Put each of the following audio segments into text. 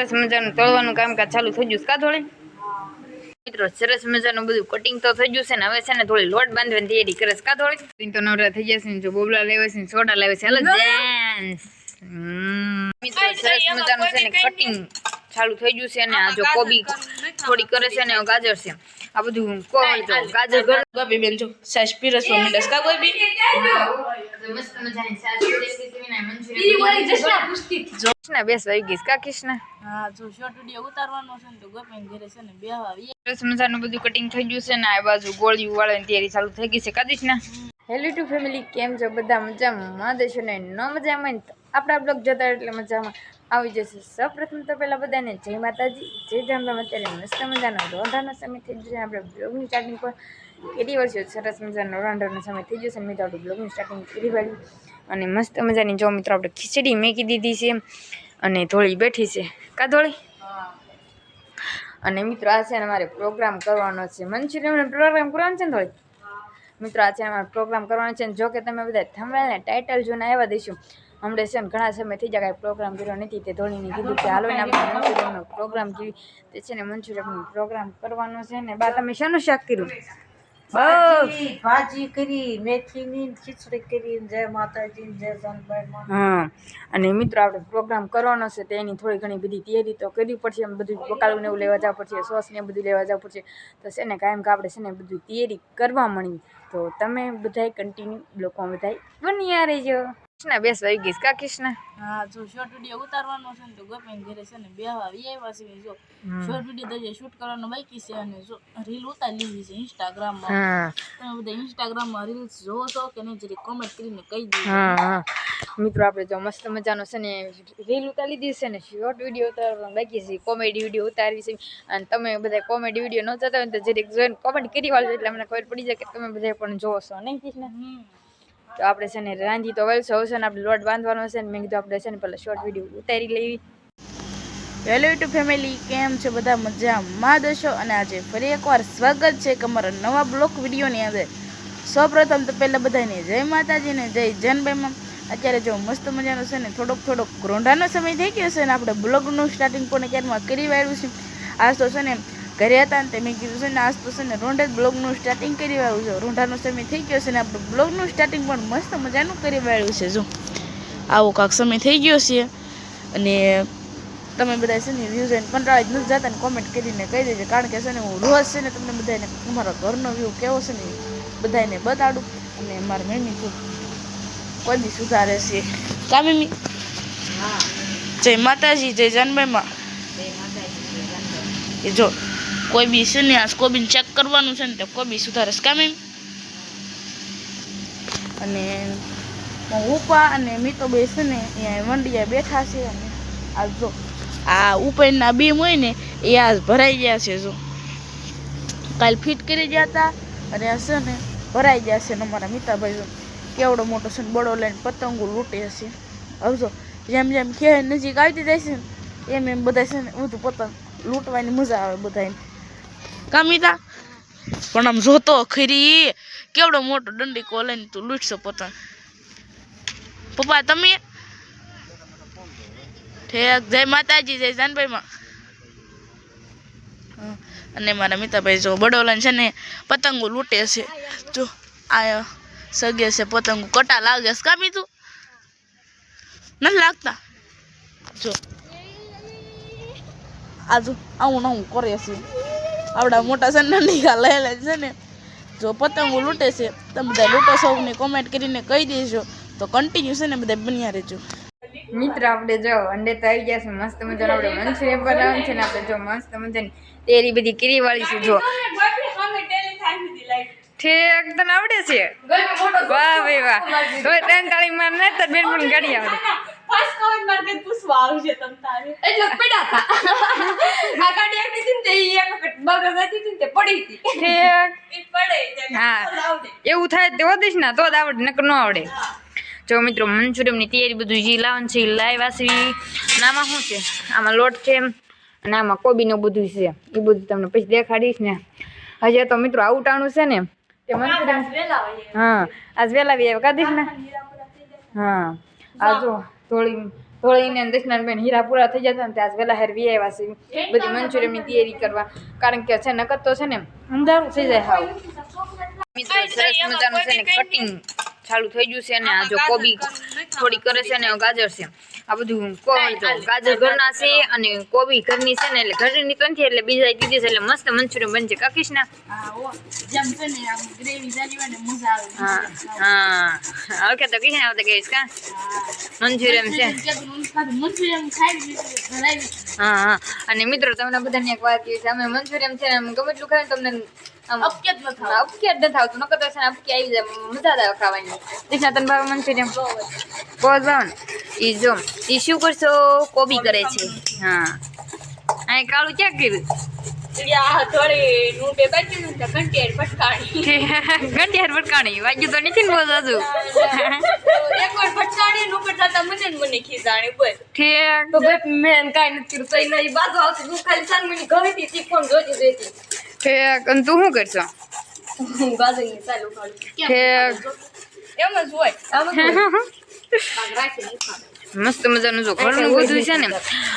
સરસ મજાનું તળવાનું કામકાજ ચાલુ થઈ ગયું કા થોડી મિત્રો સરસ મજાનું બધું કટિંગ તો થઈ ગયું છે ને હવે છે ને થોડી લોટ બાંધવાની તૈયારી કરે કા થોડી તો નવરા થઈ જશે ને જો બોબલા લેવે છે ને સોડા લાવે છે. હાલો મિત્રો સરસ મજાનું છે ને કટિંગ ચાલુ થઈ ગયું છે ને આ જો કોબી થોડી કરે છે ને ગાજર છે. આ બધું કોઈ તો ગાજર ગળ ગોપી બેન જો સાસ પીરસવા માંડસ કા ગોપી મસ્ત મજાની સાસ કૃષ્ણ બેસ વાગી ગઈસ કા કૃષ્ણ? હા જો શોર્ટ વિડિયો ઉતારવાનો છે ને તો ગોપી ઘરે છે ને બેહવા આવી સરસ મજાનું બધું કટિંગ થઈ ગયું છે ને આ બાજુ ગોળીઓ વાળવાની તૈયારી ચાલુ થઈ ગઈ છે. કાદીશ ને હેલો ટુ ફેમિલી કેમ છો? બધા મજામાં? દેશો ને ન મજામાં ને આપણા બ્લોગ જતા એટલે મજામાં. આવી જશે. સૌપ્રથમ તો પહેલાં બધાને જય માતાજી. જય જામરામ અત્યારે મસ્ત મજાનો રોંધાનો સમય થઈ ગયો છે. આપણે બ્લોગની સ્ટાર્ટિંગ પર કેટલી વર્ષો સરસ મજાનો રોંધાનો સમય થઈ ગયો છે. મેં તો આપણે બ્લોગની સ્ટાર્ટિંગ કરી પાડી અને મસ્ત મજાની જો મિત્રો, આપણે ખીચડી મેકી દીધી છે. અને ધોળી બેઠી છે. કા થોડી અને મિત્રો, આ છે અમારે મારે પ્રોગ્રામ કરવાનો છે. મંચુરિયન પ્રોગ્રામ કરવાનો છે ને ધોળી? મિત્રો, આ છે અમારે મારે પ્રોગ્રામ કરવાનો છે. જો કે તમે બધા થંબનેલ ને ટાઇટલ જોઈને આવ્યા દઈશું હમણાં છે ને ઘણા સમય થઈ જાય કાંઈ પ્રોગ્રામ કર્યો નથી. તે ધોનીને કીધું કે હાલો ને આપણે મંચુરિયનનો પ્રોગ્રામ કરી તે છે ને મંચુરિયનનો પ્રોગ્રામ કરવાનો છે ને. બા તમે શાનું શાક કર્યું? ભાજી કરી મેથીની ખીચડી કરી જય માતાજી જય હા. અને મિત્રો આપણે પ્રોગ્રામ કરવાનો છે તો એની થોડી ઘણી બધી તૈયારી તો કરવી પડશે. એમ બધું બકાલું ને એવું લેવા જવું પડશે સોસ ને બધું લેવા જવું પડશે. તો છે ને કાયમ કે આપણે છે ને બધું તૈયારી કરવા મળી તો તમે બધાય કન્ટિન્યુ લોકો બધાય બન્યા રહેજો. કૃષ્ણ બેસ વાગી ગઈશ કા કૃષ્ણ હા જો શોર્ટ વિડિયો ઉતારવાનો છે ને તો ગોપેન ઘરે છે ને બેહવા આવી આવ્યા છે. જો શોર્ટ વિડિયો તો જે શૂટ કરવાનો બાકી છે અને જો રીલ ઉતારી લીધી છે ઇન્સ્ટાગ્રામ હા. તમે બધા ઇન્સ્ટાગ્રામમાં રીલ્સ જોવો છો કે નહીં જરી કોમેન્ટ કરીને કહી દીધું હા હા. મિત્રો આપણે જો મસ્ત મજાનો છે ને રીલ ઉતારી લીધી છે ને શોર્ટ વીડિયો ઉતારવાનો બાકી છે. કોમેડી વીડિયો ઉતારવી છે. અને તમે બધા કોમેડી વીડિયો ન જોતા હોય તો જરીક જોઈને કોમેન્ટ કરી વાળજો એટલે અમને ખબર પડી જાય કે તમે બધા પણ જોશો નહીં કૃષ્ણ તો આપણે છે ને રાંધી તો વળશો છે ને આપણે લોટ બાંધવાનો છે ને મેં કીધું આપણે છે ને પહેલાં શોર્ટ વીડિયો ઉતારી લેવી. હેલો યુટ્યુબ ફેમિલી કેમ છે? બધા મજામાં દશો અને આજે ફરી એકવાર સ્વાગત છે કે અમારા નવા બ્લોક વિડીયોની અંદર. સૌપ્રથમ તો પહેલાં બધાને જય માતાજી ને જય જનભાઈમાં અત્યારે જો મસ્ત મજાનો છે ને થોડોક થોડોક ગ્રોંઢાનો સમય થઈ ગયો છે ને આપણે બ્લોગનું સ્ટાર્ટિંગ પણ ક્યારમાં કરી વાળ્યું છે. આજ તો છે ને ઘરે હતા ને તે મેં કીધું છે ને આજ તો છે ને રોંઢા જ બ્લોગનું સ્ટાર્ટિંગ કરી વાળ્યું છે. રોંઢાનો સમય થઈ ગયો છે ને આપણે બ્લોગનું સ્ટાર્ટિંગ પણ મસ્ત મજાનું કરી વાળ્યું છે. જો આવો કાંક સમય થઈ ગયો છે અને તમે બધા છે ને વ્યૂઝ એને કંટાળી જ નથી જતા ને કોમેન્ટ કરીને કહી દેજો. કારણ કે છે ને હું રોજ છે ને તમને બધાને અમારા ઘરનો વ્યૂ કેવો છે ને બધાને બતાડું અને મારા મમ્મી તો કોઈ સુધારે છે. કા મમ્મી? જય માતાજી જય જાનભાઈમાં એ જો કોઈ બી છે ને આ બી ચેક કરવાનું છે ને તો કોઈ બી સુધારે છે. એમ? અને ઉપા અને મીતો બે છે ને અહીંયા મંડિયા બેઠા છે અને આ જો, આ ઉપરના બીમ હોય ને એ આ ભરાઈ ગયા છે જો. કાલ ફિટ કરી ગયા હતા અને આ છે ને ભરાઈ ગયા છે ને અમારા મિતાભાઈ કેવડો મોટો છે ને બળો લઈને પતંગો લૂંટે હશે હવે જો, જેમ જેમ ખેર નજીક આવતી જાય છે ને, એમ એમ બધા છે ને બધું પતંગ લૂંટવાની મજા આવે બધાને કામિતા? પણ આમ જોતો ખરી. કેવડો મોટો દંડીકો લઈને તું લૂટશો પતંગ. પપ્પા, તમે? ઠેક, જય માતાજી, જય જાનભાઈમાં. અને મારા મિતાભાઈ જો બડોલન છે ને પતંગો લૂંટે છે. જો આ સગે છે પતંગો. કટા લાગે છે કામી તું નથી લાગતા? જો. આજુ આવું નવું કરે છે. આવડા મોટા સન્નાની નાની છે ને, જો પતંગો લૂંટે છે, તમે બધા લૂંટો સૌને કોમેન્ટ કરીને કહી દેજો. તો કન્ટિન્યુ છે ને બધા બન્યા રહેજો. મિત્ર, આપણે જો અંડે તો ગયા છે, મસ્ત મજાનો આપણે મંચુરિયન બનાવવાનું છે ને, આપણે જો મસ્ત મજાની તેરી બધી કીરી વાળી છે, જો. ઠેક, તને આવડે છે? વાહ, ભાઈ વાહ. તો ત્રણ તાળી માર ને તો બેન પણ ગાડી આવડે. ઠેક હા. એવું થાય તો વધીશ ના તો જ આવડે નકર ન આવડે. જો મિત્રો મંચુરિયમની તૈયારી બધું જે લાવવાનું છે એ લાવ્યા છે અને આમાં શું છે? આમાં લોટ છે અને આમાં કોબીનું બધું છે. એ બધું તમને પછી દેખાડીશ ને. હજી તો મિત્રો આવું આણું છે ને તે મંચુરિયમ હા આજ વહેલા આવી આવ્યા કાઢીશ ને. હા આ જો થોડી ધોળીને દક્ષિણાબેન હીરા પૂરા થઈ જતા ને ત્યાં વહેલા હેરવી આવ્યા છે બધી મંચુરિયનની તૈયારી કરવા. કારણ કે છે નકર તો છે ને અંધારું થઈ જાય હાવ. મિત્રો સરસ મજાનું છે ને કટિંગ ચાલુ થઈ ગયું છે અને આ જો કોબી થોડી કરે છે અને ગાજર છે. આ બધું ગાજર. ઘરના છે અને કોબી ઘરની છે ને એટલે ઘરની તો નથી એટલે બીજા દીધી છે એટલે મસ્ત મંચુરિયન બનશે. કાકીશ ના હા હા. હા ઓકે તો કીને આવતા કહીશ કા? મંચુરિયન છે. હા હા. અને મિત્રો તમને બધાને એક વાત કહીશ છે અમે મંચુરિયન છે ગમે એટલું ખાય તમને આમ. અપકે જ ન થાવ. અપકી જ નથી આવતું નકર તો છે ને અપકી આવી જાય. મજા આવે ખાવાની. દીક્ષા તન ભાવે મંચુરિયન બહુ જ. ભાવે ઈ જો ઈ શું કરશો? કોબી કરે છે. હા. આ કાળું ક્યાં કર્યું? ગંઢિયાર ભટકાણી. વાગ્યું તો નથી ને બહુ તો ભાઈ મેં કાંઈ નથી કર્યું તો બાજુ આવતી હું ખાલી ચાર મિનિટ ગમે તી જોતી જોતી. ઠીક અને તું શું કરશો? હું ચાલુ કરું ઠીક એમ જ હોય. મસ્ત મજાનું જો ઘરનું બધું છે ને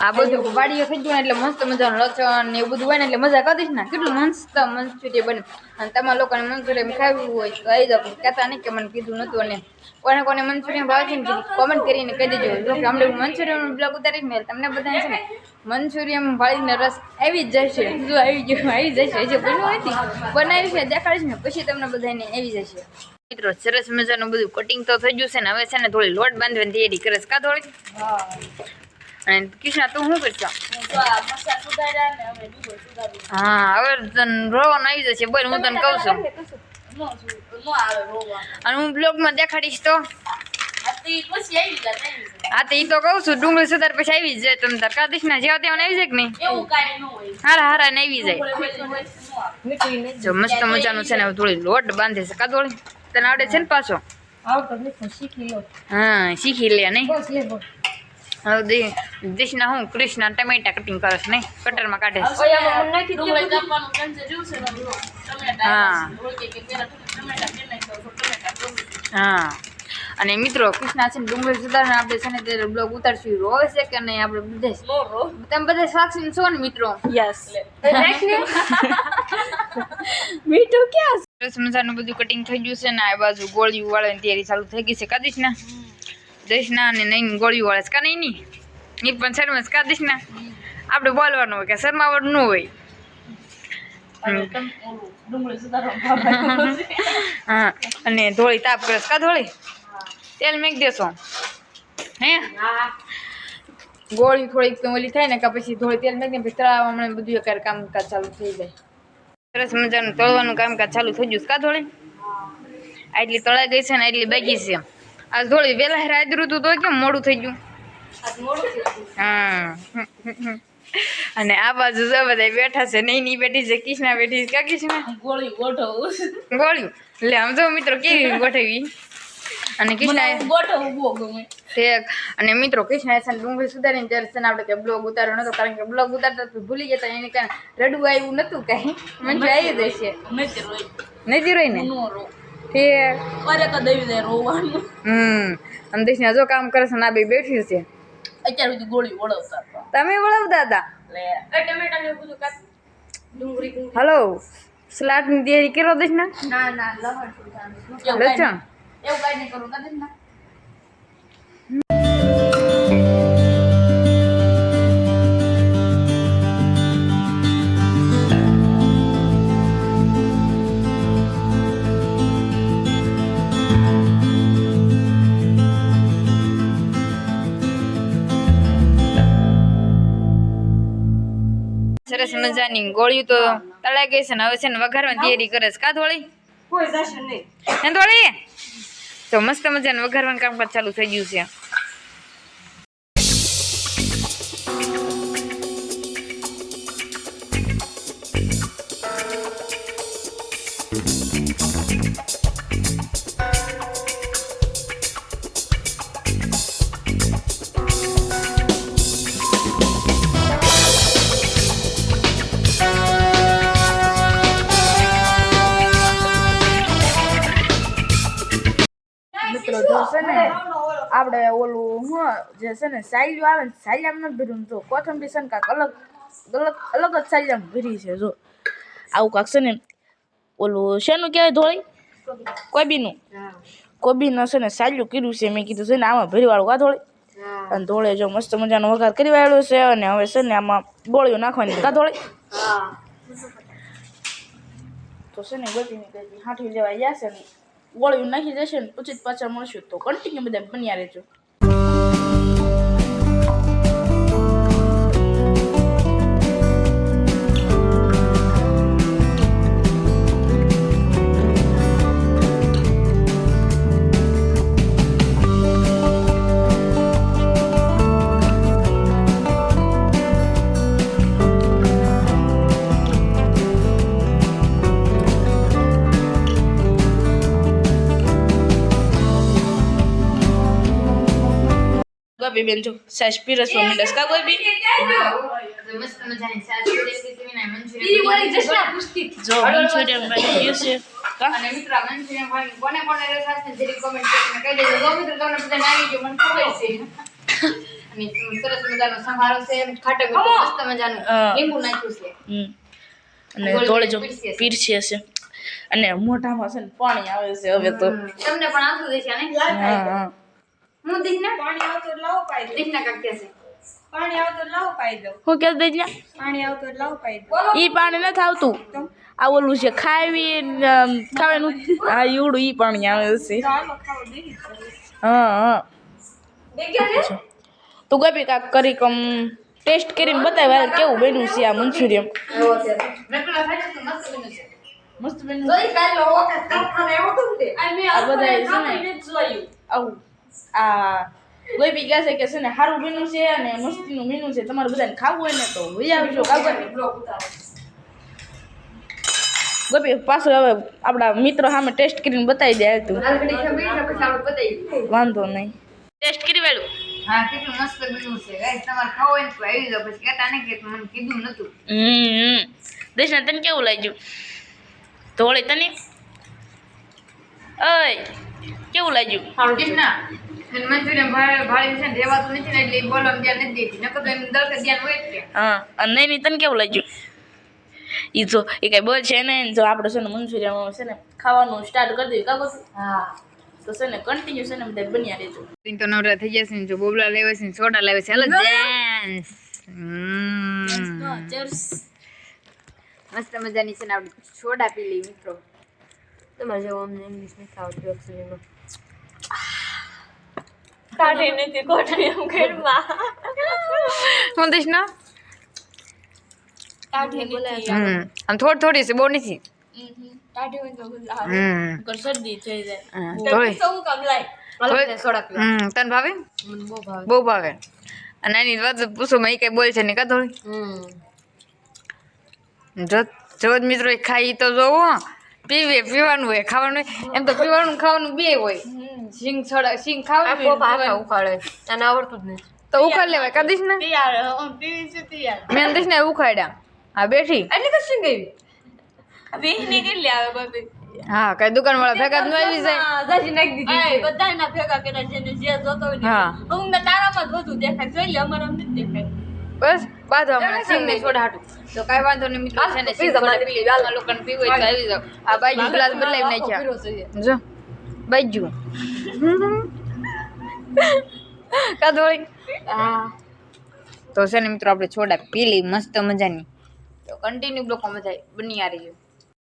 આ બધું વાડીઓ થઈ ગયું ને એટલે મસ્ત મજાનું લસણ ને એવું બધું હોય ને એટલે મજા કરીશ ને. કેટલું મસ્ત મંચુરિયન બને. અને તમારા લોકોને મંચુરિયમ ખાવું હોય તો આવી જાવ કહેતા નહીં કે મને કીધું નતું અને કોને કોને મંચુરિયમ ભાવે છે ને કોમેન્ટ કરીને કહી દેજો. જો કે હમણાં હું બ્લોગ ઉતારીશ ને તમને બધાને છે ને મંચુરિયમ વાળીને રસ આવી જ જશે. જો આવી ગયો આવી જશે. હજી બન્યું નથી. બનાવીશ ને દેખાડીશ ને પછી તમને બધાને આવી જશે. મિત્રો સરસ મજાનું બધું કટિંગ તો થઈ ગયું છે ને હવે છે ને થોડી લોટ બાંધવાની તૈયારી કરે છે કા થોડી? અને કિશના તું શું કરશો? ને હા હવે રોવાનું આવી જશે. બોલ હું તને કહું છું. નો નો અને હું બ્લોગમાં દેખાડીશ તો. આ તો ઈ પછી આવી ગયા નહીં હા તો એ તો કહું છું ડુંગળી સુધાર પછી આવી જાય તમે તાર. કાદીશના જેવા તેવા આવી જાય કે નહીં? એવું કાંઈ ન હોય. હારા હારા ને આવી. જાય. નો જો મસ્ત મજાનું છે ને થોડી લોટ બાંધે છે. કા થોડી? તને આવડે છે ને પાછો? હા શીખી લે નહીં. હવે દે- દેશના હું કૃષ્ણ ટમેટા કટિંગ કરે છે નહીં કટરમાં કાઢે હા. હા. અને મિત્રો કૃષ્ણા છે ને ડુંગળી સુધારને આપણે છે ને તે બ્લોગ ઉતારશું. રોવે છે કે નહીં આપણે બધે? તમે બધા સાક્ષી છો ને મિત્રો? યસ મીઠું ક્યાં સરસ મજાનું બધું કટિંગ થઈ ગયું છે ને આ બાજુ ગોળીઓ વાળવાની તૈયારી ચાલુ થઈ ગઈ છે. કાદીશ ના જઈશ ના અને નહીં ગોળીઓ વાળે છે. કા નહીં ની એ પણ શરમસ કાદીશ ના આપણે બોલવાનું હોય કે શરમાવાનું ન હોય. હા અને ધોળી તાપ કરે કા ધોળી? તેલ મેક દેશો. હે? ગોળી થોડીક ઓલી થાય ને કે પછી ધોળી તેલ મેક ને પછી તળાવવા બધું એક કામકાજ ચાલુ થઈ જાય. સરસ મજાનું તળવાનું કામકાજ ચાલુ થઈ ગયું કા ધોળી? આટલી તળાઈ ગઈ છે ને આટલી બાકી છે. આ થોડી વહેલા હેર આદરું હતું તો કેમ મોડું થઈ ગયું. હા. અને આ બાજુ જો બધા બેઠા છે નહીં નહીં બેઠી છે કિશના બેઠી છે. કા કૃષ્ણા ગોળી ગોઠવું. ગોળ્યું એટલે આમ જો મિત્રો કેવી ગોઠવી? અને કૃષ્ણા મને ગોઠવવું ગમે. ઠીક અને મિત્રો કૃષ્ણ ડુંગળી સુધારીને ત્યારે છે આપણે કે બ્લોગ ઉતાર્યો નતો કારણ કે બ્લોગ ઉતારતા તો ભૂલી ગયા એને કાંઈ રડવું આવ્યું નતું કઈ. મંજુ આવી જશે. તે નથી રોઈ ને? ઠીક અરે કદ આવી જાય રોવાનું. હમ અને દેશના જો કામ કરે છે ને આ બે બેઠી છે. અત્યાર સુધી ગોળી વળવતા તમે વળવતા હતા એ ટમેટા ને બધું કાપ ડુંગળી ડુંગળી. હલો સલાડની તૈયારી કરો ના ના લહણ લચણ? એવું કઈ નહીં કરું કદી ના સરસ મજાની ગોળીઓ તો તળાઈ ગઈ છે ને હવે છે ને વઘારવાની તૈયારી કરે છે. કા ધોળી? કોઈ જશે નહીં. હે થોડી તો મસ્ત મજાનું વઘારવાનું કામકાજ ચાલુ થઈ ગયું છે. Thank જોશે જે છે ને સાયલું આવે ને સાયલામ નથી ભર્યું જો કોથંબી છે ને કાંક અલગ અલગ અલગ જ સાયલામ ભરી છે જો. આવું કાંક છે ને ઓલું શેનું કહેવાય ધોળી? કોબીનું. કોબીનું છે ને સાયલું કર્યું છે મેં કીધું છે ને આમાં ભરીવાળું કા ધોળી. અને ધોળે જો મસ્ત મજાનો વઘાર કરી વાળ્યો છે અને હવે છે ને આમાં ગોળીઓ નાખવાની કા ધોળી. તો છે ને ગોળીની કઈ હાંઠી લેવા છે ને ગોળીઓ નાખી જશે ને પછી પાછા મળશું. તો કન્ટિન્યુ બધા બન્યા રહેજો. ગોપી બેન જો સાસ કા જો મંચુરિયન બની ગયું છે. અને મિત્રો મંચુરિયન કોને કોને રસ હશે જરી કોમેન્ટ કરીને કહી દેજો. જો મિત્રો તમને બધાને આવી ગયો મને ખબર છે. અને સરસ મજાનો સંભારો છે ખાટો મસ્ત મજાનું. લીંબુ નાખ્યું છે. હમ. અને થોડે જો પીરસે છે. અને મોઢામાં છે ને પાણી આવે છે હવે તો. તમને પણ આવતું દેશે ને હા હા. હું દીકના પાણી આવતું લાવ પાઈ દઉં દીકના કાક છે પાણી આવતું લાવ પાઈ દઉં હું કે દઈ જા પાણી આવતું લાવ પાઈ દઉં ઈ પાણી નથી આવતું. આ ઓલું છે ખાવી ખાવાનું. આ ઈવડું ઈ પાણી આવે છે. હા હા. તું ગપી કાક કરી કમ ટેસ્ટ કરીને બતાવ હાલ કેવું બન્યું છે આ તો મસ્ત બન્યું આ બધા આવું. આ ગોપી કહે છે કે છે ને સારું બન્યું છે અને મસ્તીનું મીનું છે તમારે બધાને ખાવું હોય ને તો લઈ આવજો કાગળ ગોપી પાછું હવે આપણા મિત્રો સામે ટેસ્ટ કરીને બતાવી દે તું વાંધો નહીં. ટેસ્ટ કરી વેલું હા કેટલું મસ્ત બન્યું છે. ગાઈસ તમારે ખાવ હોય તો આવી જાવ પછી કહેતા નહીં કે મને કીધું નતું. હમ દેશના તને કેવું લાગ્યું? ધોળે તને? ઓય કેવું લાગ્યું? સારું કેમ ના? મંચુરિયન ભાડે ભાડે છે ને રહેવાતું નથી ને એટલે એ બોલવાનું ધ્યાન નથી દેતી. નકર તો ધ્યાન હોય જ હા અને નહીં નહીં તને કેવું લાગ્યું? એ જો એ કઈ બોલ છે ને જો આપણે છે ને મંચુરિયન છે ને ખાવાનું સ્ટાર્ટ કરી દઈએ કાગો હા. તો છે ને કન્ટિન્યુ છે ને બધા બન્યા રહેજો. તો નવરા થઈ જશે ને જો બોબલા લેવે છે ને સોડા લાવે છે. હલો જેન્સ મસ્ત મજાની છે ને આપણે સોડા પી લઈ મિત્રો. તમારે જેવું અમને ઇંગ્લિશ નથી આવડતું એકચ્યુઅલીમાં હું દઈશ ના? હમ આમ થોડી થોડી છે બહુ નથી. હમ કર શરદી થઈ જાય. હા, થોડી થોડી- સોડા પીવા હમ તને ભાવે? મને બહુ ભાવે. બહુ ભાવે. અને એની વાત પૂછો મેં કઈ બોલ છે ને કા થોડી હમ. જો જો મિત્રો ખાઈ તો જોવો. હો. પીવે પીવાનું હોય ખાવાનું હોય. એમ તો પીવાનું ખાવાનું બે હોય. સિંગ છોડા સિંગ આ ખાવાનું પોપ ઉખાડે અને આવડતું જ નથી. તો ઉખાડ લેવાય. કાદીશ ને? મેં દીશ ને ઉખાડ્યા. હા બેઠી. એટલે કશું ગઈ બેહીને કેટલી આવે બધી? હા કઈ દુકાન વાળા ભેગા ન આવી જાય. દાજી નાખી દીધી છે. બધાના ભેગા કર્યા છે ને જે જોતો હોય ને હું. ને તારામાં જ વધુ દેખાય. જોઈ લે અમારે અમને દેખાય. બસ બાદ હમણાં સિંગ ને છોડા હાટું. તો કાંઈ વાંધો નહીં મિત્રો. છે ને સિંગ પી આ લોકોને પીવું હોય તો આવી જાવ આ બાજુ ગ્લાસ બદલાવી નાખ્યા. જો. બાજુ કાદોળી હા. તો છે ને મિત્રો આપણે છોડા પીલી મસ્ત મજાની. તો કન્ટિન્યુ બ્લોકો મજા બની આ રહી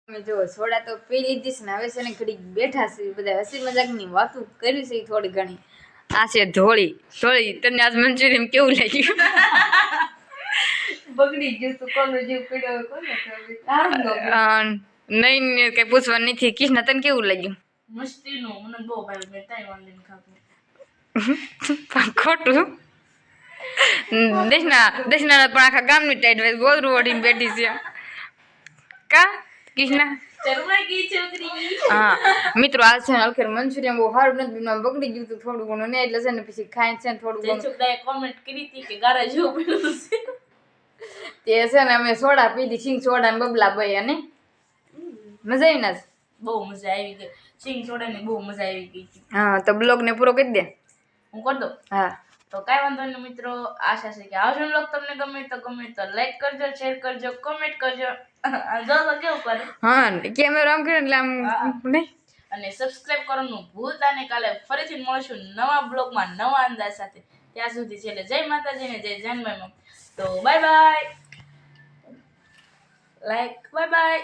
તમે જો છોડા તો પી લીધી છે ને હવે છે ને ઘડી બેઠા છે બધા હસી મજાકની વાતો કરી છે થોડી ઘણી. આ છે ધોળી. ધોળી તને આજ મંચુરિયન કેવું લાગ્યું? બગડી ગયું તું કોનો જીવ પીડ્યો કોને નહીં કઈ પૂછવાનું નથી. કૃષ્ણ તને કેવું લાગ્યું? મસ્તીનું મને બહુ ભાઈ મેં તાઈ વાંધીને ખાધું પણ ખોટું દેશના દેશના પણ આખા ગામની ટાઈટ હોય ગોદરું ઓઢીને બેઠી છે કા કૃષ્ણા હા મિત્રો આ છે અલખેર મંચુરિયન બહુ સારું નથી બન્યું બગડી ગયું હતું થોડું ઘણું ને એટલે છે ને પછી ખાય છે ને થોડું ઘણું કોમેન્ટ કરી હતી કે ગારા જેવું પડ્યું છે તે છે ને અમે સોડા પીધી સિંગ સોડા ને બબલા ભાઈ અને મજા આવી ના બહુ મજા આવી ગઈ. સિંગ સોડાની બહુ મજા આવી ગઈ હા તો બ્લોગ ને પૂરો કરી દે. હું કરી દઉં? હા. તો કાંઈ વાંધો નહીં મિત્રો આશા છે કે આવજો બ્લોગ તમને ગમે તો ગમે તો લાઈક કરજો શેર કરજો કોમેન્ટ કરજો. જો તો કેવું કરે? હા કેમેરો આમ કરે એટલે આમ નહીં અને સબસ્ક્રાઇબ કરવાનું ભૂલતા નહીં. કાલે ફરીથી મળશું નવા બ્લોગમાં નવા અંદાજ સાથે. ત્યાં સુધી છેલ્લે જય માતાજી ને જય જાનમાઈમાં તો bye bye like bye bye